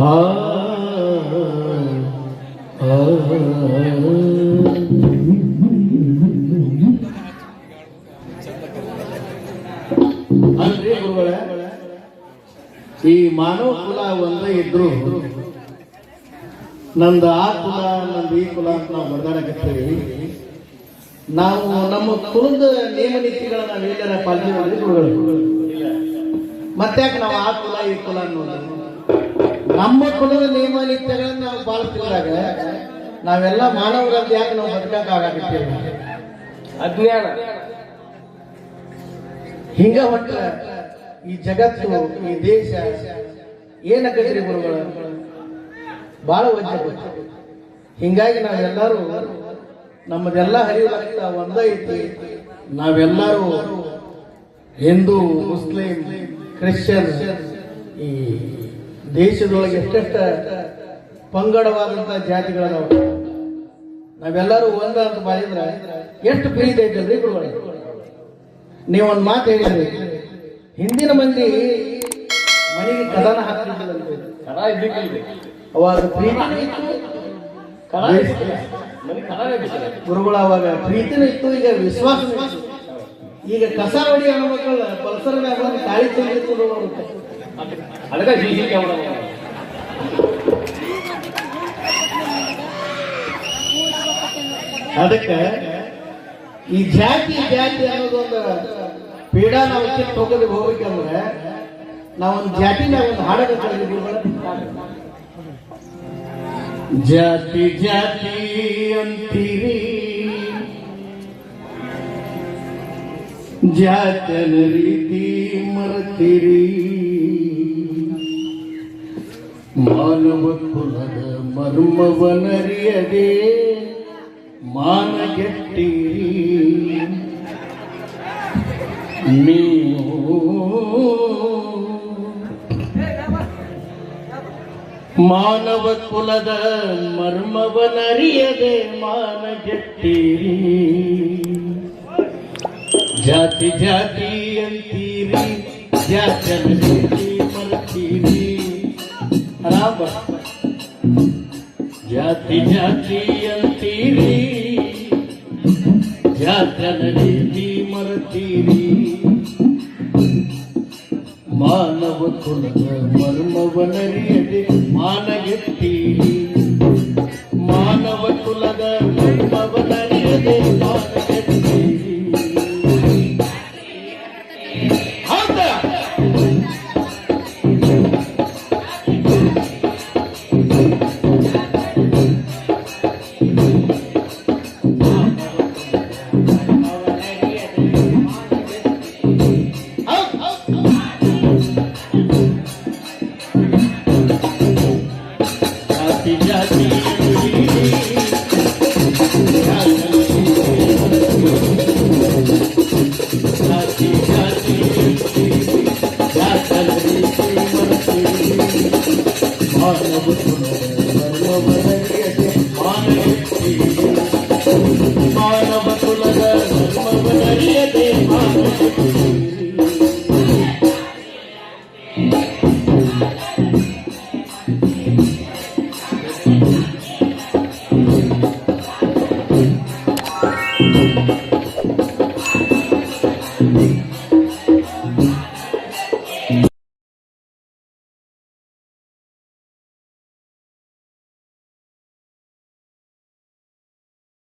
ಆ ಈ ಮಾನವ ಕುಲ ಒಂದೇ ಇದ್ರು. ನಂದು ಆ ಕುಲ, ನಂದು ಈ ಕುಲ ಅಂತ ನಾವು ಬಡದಾಡಕತ್ತೀವಿ ನಾವು ನಮ್ಮ ಕುಲದ ನಿಯಮ ನೀತಿಗಳನ್ನ ನಾವು ಎಲ್ಲರ ಪಾಲನೆ ಮಾಡಿ ಮತ್ತೆ ಮತ್ತ್ಯಾಕೆ ನಾವು ಆ ಕುಲ, ಈ ಕುಲ ಅನ್ನೋದು. ನಮ್ಮ ಕುಲದ ನಿಯಮ ನೀತಿಗಳನ್ನ ನಾವು ಪಾಲಿಸಿದಾಗ ನಾವೆಲ್ಲ ಮಾನವರಂತ ಯಾಕೆ ನಾವು ಬದುಕಕ್ಕಾಗತ್ತೀವಿ ಅಜ್ಞಾನ. ಹಿಂಗ ಹೊಟ್ಟ ಈ ಜಗತ್ತು, ಈ ದೇಶ ಏನಕ್ಕದ್ರಿ ಗುರುಗಳ? ಬಹಳ ವಜ್ಜ ಹಿಂಗಾಗಿ ನಾವೆಲ್ಲರೂ ನಮ್ಮದೆಲ್ಲ ಹರಿವಾಗ್ತಾ ಒಂದ ಐತಿ ನಾವೆಲ್ಲರೂ ಹಿಂದೂ, ಮುಸ್ಲಿಂ, ಕ್ರಿಶ್ಚಿಯನ್ ಈ ದೇಶದೊಳಗೆ ಎಷ್ಟೆಷ್ಟ ಪಂಗಡವಾದಂತ ಜಾತಿಗಳದಾವ. ನಾವೆಲ್ಲರೂ ಒಂದ ಅಂತ ಮಾಡಿದ್ರೆ ಎಷ್ಟು ಪ್ರೀತಿ ಐತಲ್ರಿ ಗುರುಗಳೇ? ನೀವೊಂದು ಮಾತು ಹೇಳಿದ್ರಿ. ಹಿಂದಿನ ಮಂದಿ ಮನೆಗೆ ಕದನ ಹಾಕ್ತಿದ್ದಿಲ್ಲಂತೆ ಇದ್ದಕ್ಕಿಲ್ರಿ ಅವಾಗ ಪ್ರೀತಿ ಇತ್ತು. ಮನೆ. ಗುರುಗಳು ಅವಾಗ ಪ್ರೀತಿನೂ ಇತ್ತು ಈಗ ವಿಶ್ವಾಸ ಈಗ ಕಸ ಹೊಡಿ ಅನ್ನೋ ಮಕ್ಕಳು ಪಲ್ಸರ್ ಮ್ಯಾಗ ತಾಳಿ ಅದಕ್ಕೆ ಅದಕ್ಕೆ ಈ ಜಾತಿ ಜಾತಿ ಅನ್ನೋದೊಂದು ಪೀಡ ನಾವು ತೊಗೊಂಡು ಹೋಗ್ಬೇಕಂದ್ರೆ ನಾವೊಂದು ಜಾತಿನ ಒಂದು ಹಾಡಬೇಕು ಜಾತಿ ಜಾತಿ ಅಂತೀರಿ. ಜಾತನ ರೀತಿ ಮರತಿರಿ. ಮಾನವ ಕುಲದ ಮರ್ಮವನರಿಯದೆ ಮಾನಗೆಟ್ಟಿರಿ. ಮಾನವ ಕುಲದ ಮರ್ಮವನರಿಯದೆ ಮಾನಗೆಟ್ಟಿರಿ ಜಾತಿ ಜಾತಿ ಅಂತೀರಿ, ಜಾತಿ ರೀತಿ ಮರತೀರಿ. ರಾಮ. ಜಾತಿ ಜಾತಿ ಅಂತೀರಿ ಜಾತನ ಮರತೀರಿ ಮಾನವ ಕುಲದ ಮರ್ಮವನರಿಯದೆ ಮಾನಗೆತ್ತೀರಿ ಮಾನವ ಕುಲದ ಮರ್ಮವನರಿಯದೆ ಮಾನ